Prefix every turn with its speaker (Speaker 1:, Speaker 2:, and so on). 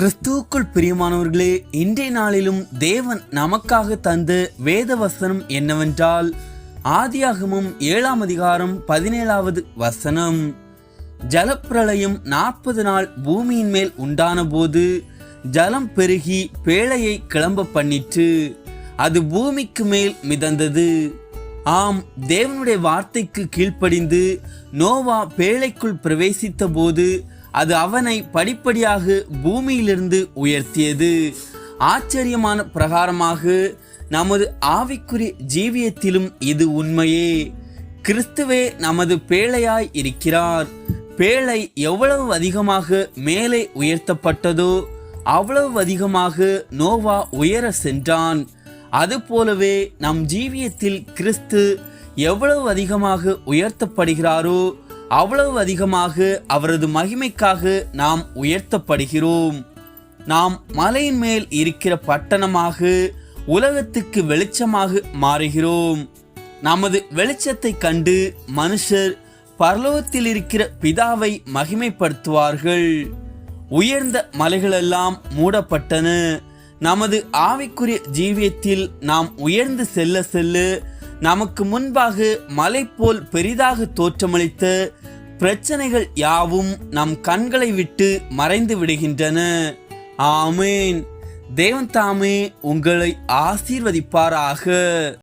Speaker 1: கிறிஸ்துவுக்குள் பிரியமானவர்களே இன்றைய நாளிலும் தேவன் நமக்காக தந்த வேத வசனம் என்னவென்றால் ஆதியாகமும் ஏழாம் அதிகாரம் பதினேழாவது வசனம். ஜலப்பிரளயம் நாற்பது நாள் பூமியின் மேல் உண்டான போது ஜலம் பெருகி பேழையை கிளம்ப பண்ணிற்று. அது பூமிக்கு மேல் மிதந்தது. ஆம் தேவனுடைய வார்த்தைக்கு கீழ்ப்படிந்து நோவா பேழைக்குள் பிரவேசித்த போது அது அவனை படிப்படியாக பூமியிலிருந்து உயர்த்தியது. ஆச்சரியமான பிரகாரமாக நமது ஆவிக்குரிய ஜீவியத்திலும் இது உண்மையே. கிறிஸ்துவே நமது பேழையாய் இருக்கிறார். பேழை எவ்வளவு அதிகமாக மேலே உயர்த்தப்பட்டதோ அவ்வளவு அதிகமாக நோவா உயர சென்றான். அதுபோலவே நம் ஜீவியத்தில் கிறிஸ்து எவ்வளவு அதிகமாக உயர்த்தப்படுகிறாரோ அவ்வளவு அதிகமாக அவரது மகிமைக்காக நாம் உயர்த்தப்படுகிறோம். நாம் மலையின் மேல் இருக்கிற பட்டணமாக உலகத்துக்கு வெளிச்சமாக மாறுகிறோம். நமது வெளிச்சத்தை கண்டு மனுஷர் பரலோகத்தில் இருக்கிற பிதாவை மகிமைப்படுத்துவார்கள். உயர்ந்த மலைகளெல்லாம் மூடப்பட்டன. நமது ஆவிக்குரிய ஜீவியத்தில் நாம் உயர்ந்து செல்ல செல்ல நமக்கு முன்பாக மலை போல் பெரிதாக தோற்றமளித்த பிரச்சனைகள் யாவும் நம் கண்களை விட்டு மறைந்து விடுகின்றன. ஆமேன். தேவன் தாமே உங்களை ஆசீர்வதிப்பாராக.